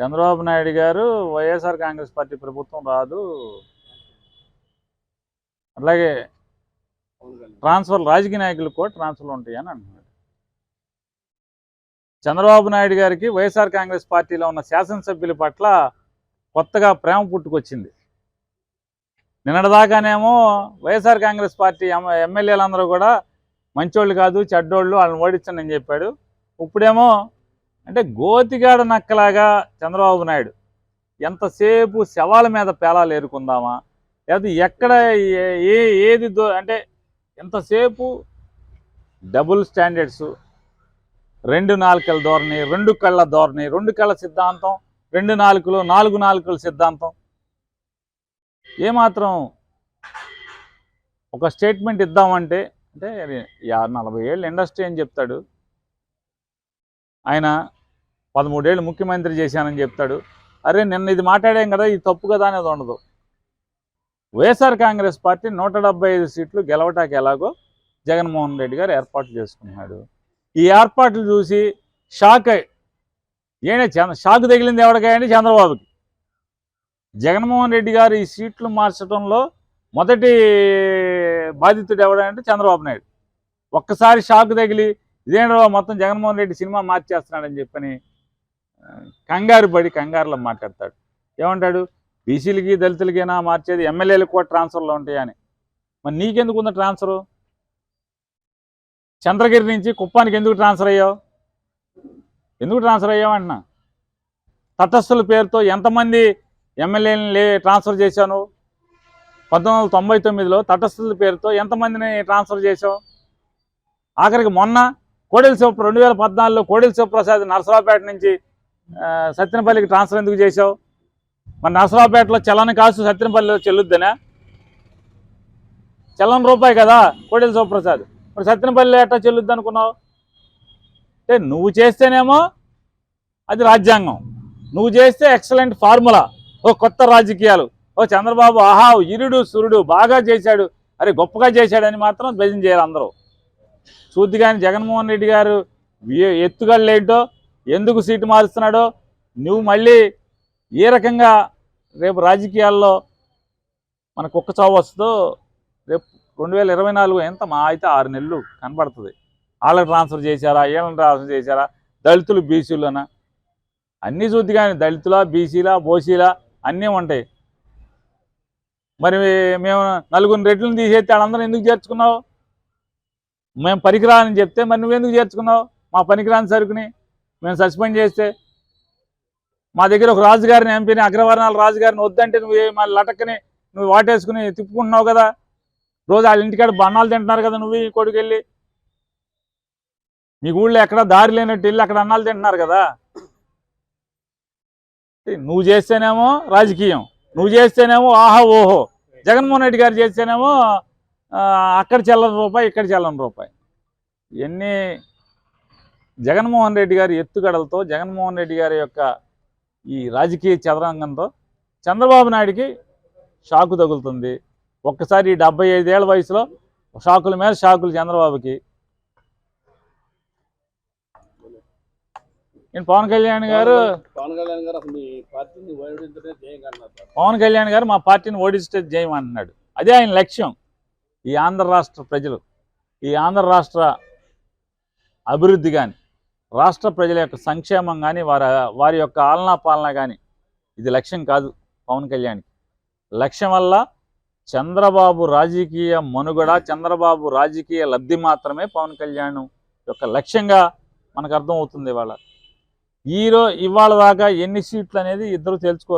చంద్రబాబు నాయుడు గారు వైఎస్ఆర్ కాంగ్రెస్ పార్టీ ప్రభుత్వం రాదు. అలాగే ట్రాన్స్ఫర్ రాజకీయ నాయకులకు కూడా ట్రాన్స్ఫర్లు ఉంటాయని అంటున్నాడు. చంద్రబాబు నాయుడు గారికి వైఎస్ఆర్ కాంగ్రెస్ పార్టీలో ఉన్న శాసనసభ్యుల పట్ల కొత్తగా ప్రేమ పుట్టుకొచ్చింది. నిన్నటిదాకానేమో వైఎస్ఆర్ కాంగ్రెస్ పార్టీ ఎమ్ ఎమ్మెల్యేలందరూ కూడా మంచోళ్ళు కాదు చెడ్డోళ్ళు వాళ్ళని ఓడించండి చెప్పాడు. ఇప్పుడేమో అంటే గోతిగాడ నక్కలాగా చంద్రబాబు నాయుడు ఎంతసేపు శవాల మీద పేలాలు ఏరుకుందామా? లేకపోతే ఎక్కడ ఏ- ఏది దో అంటే ఎంతసేపు డబుల్ స్టాండర్డ్స్ రెండు నాలుకల ధోరణి రెండు కళ్ళ ధోరణి రెండు కళ్ళ సిద్ధాంతం రెండు నాలుకలు నాలుగు నాలుకల సిద్ధాంతం. ఏమాత్రం ఒక స్టేట్మెంట్ ఇద్దామంటే అంటే నలభై ఏళ్ళు ఇండస్ట్రీ అని చెప్తాడు. ఆయన పదమూడేళ్ళు ముఖ్యమంత్రి చేశానని చెప్తాడు. అరే నిన్న ఇది మాట్లాడాం కదా ఇది తప్పు కదా అనేది ఉండదు. వైఎస్ఆర్ కాంగ్రెస్ పార్టీ నూట ఐదు సీట్లు గెలవటానికి ఎలాగో జగన్మోహన్ రెడ్డి గారు ఏర్పాట్లు చేసుకున్నాడు. ఈ ఏర్పాట్లు చూసి షాక్ అయ్యి ఏనే చంద్ర షాక్ తగిలింది ఎవరికాయండి చంద్రబాబుకి? జగన్మోహన్ రెడ్డి గారు ఈ సీట్లు మార్చడంలో మొదటి బాధితుడు ఎవడంటే చంద్రబాబు నాయుడు. ఒక్కసారి షాక్ తగిలి ఇదేంటో మొత్తం జగన్మోహన్ రెడ్డి సినిమా మార్చేస్తున్నాడని చెప్పని కంగారు పడి కంగారులో మాట్లాడతాడు. ఏమంటాడు? బీసీలకి దళితులకైనా మార్చేది? ఎమ్మెల్యేలకు కూడా ట్రాన్స్ఫర్లు ఉంటాయని. మరి నీకెందుకు ఉంది ట్రాన్స్ఫరు? చంద్రగిరి నుంచి కుప్పానికి ఎందుకు ట్రాన్స్ఫర్ అయ్యావు? ఎందుకు ట్రాన్స్ఫర్ అయ్యావు అంటున్నా? తటస్థుల పేరుతో ఎంతమంది ఎమ్మెల్యేని లే ట్రాన్స్ఫర్ చేశాను పంతొమ్మిది వందల తొంభై తొమ్మిదిలో తటస్థుల పేరుతో ఎంతమందిని ట్రాన్స్ఫర్ చేశావు? ఆఖరికి మొన్న కోడెల శివ రెండు వేల పద్నాలుగులో కోడెల శివప్రసాద్ నరసరావుపేట నుంచి సత్యనపల్లికి ట్రాన్స్ఫర్ ఎందుకు చేసావు మన నరసరావుపేటలో చలన కాసు సత్యనపల్లిలో చెల్లుద్దనా? చలన రూపాయి కదా కోడెల శివప్రసాద్ మరి సత్యనపల్లి ఎట్టా చెల్లుద్ది అనుకున్నావు? అంటే నువ్వు చేస్తేనేమో అది రాజ్యాంగం. నువ్వు చేస్తే ఎక్సలెంట్ ఫార్ములా. ఓ కొత్త రాజకీయాలు. ఓ చంద్రబాబు ఆహా ఇరుడు సురుడు బాగా చేశాడు. అరే గొప్పగా చేశాడని మాత్రం భజన చేయాలి అందరూ. చూద్ది కానీ జగన్మోహన్ రెడ్డి గారు ఏ- ఎత్తుగడలేంటో ఎందుకు సీటు మారుస్తున్నాడో? నువ్వు మళ్ళీ ఏ రకంగా రేపు రాజకీయాల్లో మన కుక్క చావు వస్తుందో రేపు రెండు వేల ఇరవై నాలుగు ఎంత మా అయితే ఆరు నెలలు కనబడుతుంది. వాళ్ళని ట్రాన్స్ఫర్ చేశారా? వీళ్ళని ట్రాన్స్ఫర్ చేశారా? దళితులు బీసీలోనా? అన్నీ చూద్ది కానీ దళితుల బీసీలా బోసీలా అన్నీ ఉంటాయి. మరి మేము నలుగురు రెడ్లను తీసేస్తే వాళ్ళందరూ ఎందుకు చేర్చుకున్నావు? మేము పనికిరాని చెప్తే మరి నువ్వెందుకు చేర్చుకున్నావు? మా పనికిరాని సరుకుని మేము సస్పెండ్ చేస్తే మా దగ్గర ఒక రాజుగారిని ఎంపీని అగ్రవర్ణాల రాజుగారిని వద్దంటే నువ్వు ఏ- లటక్కని నువ్వు వాటేసుకుని తిప్పుకుంటున్నావు కదా. రోజు వాళ్ళ ఇంటికాడ బన్నాలు తింటున్నారు కదా నువ్వు ఈ కొడుకు వెళ్ళి మీ ఊళ్ళో ఎక్కడ దారి లేనట్టు వెళ్ళి అక్కడ అన్నాలు తింటున్నారు కదా. నువ్వు చేస్తేనేమో రాజకీయం నువ్వు చేస్తేనేమో ఆహా ఓహో జగన్మోహన్ రెడ్డి గారు చేస్తేనేమో అక్కడ చెల్లని రూపాయి ఇక్కడ చెల్లని రూపాయి. ఇవన్నీ జగన్మోహన్ రెడ్డి గారి ఎత్తుగడలతో జగన్మోహన్ రెడ్డి గారి యొక్క ఈ రాజకీయ చదరంగంతో చంద్రబాబు నాయుడికి షాకు తగులుతుంది. ఒక్కసారి ఈ డెబ్బై ఐదేళ్ళ వయసులో షాకుల మీద షాకులు చంద్రబాబుకి. నేను పవన్ కళ్యాణ్ గారు పవన్ కళ్యాణ్ గారు. పవన్ కళ్యాణ్ గారు మా పార్టీని ఓడిస్తే జయం అంటున్నాడు అదే ఆయన లక్ష్యం. ఈ ఆంధ్ర రాష్ట్ర ప్రజలు ఈ ఆంధ్ర రాష్ట్ర అభివృద్ధి కానీ రాష్ట్ర ప్రజల యొక్క సంక్షేమం కానీ వారి వారి యొక్క ఆలనా పాలన కానీ ఇది లక్ష్యం కాదు పవన్ కళ్యాణ్కి. లక్ష్యం వల్ల చంద్రబాబు రాజకీయ మనుగడ చంద్రబాబు రాజకీయ లబ్ధి మాత్రమే పవన్ కళ్యాణ్ యొక్క లక్ష్యంగా మనకు అర్థమవుతుంది ఇవాళ. ఈరో ఇవాళ దాకా ఎన్ని సీట్లు అనేది ఇద్దరు తెలుసుకోరు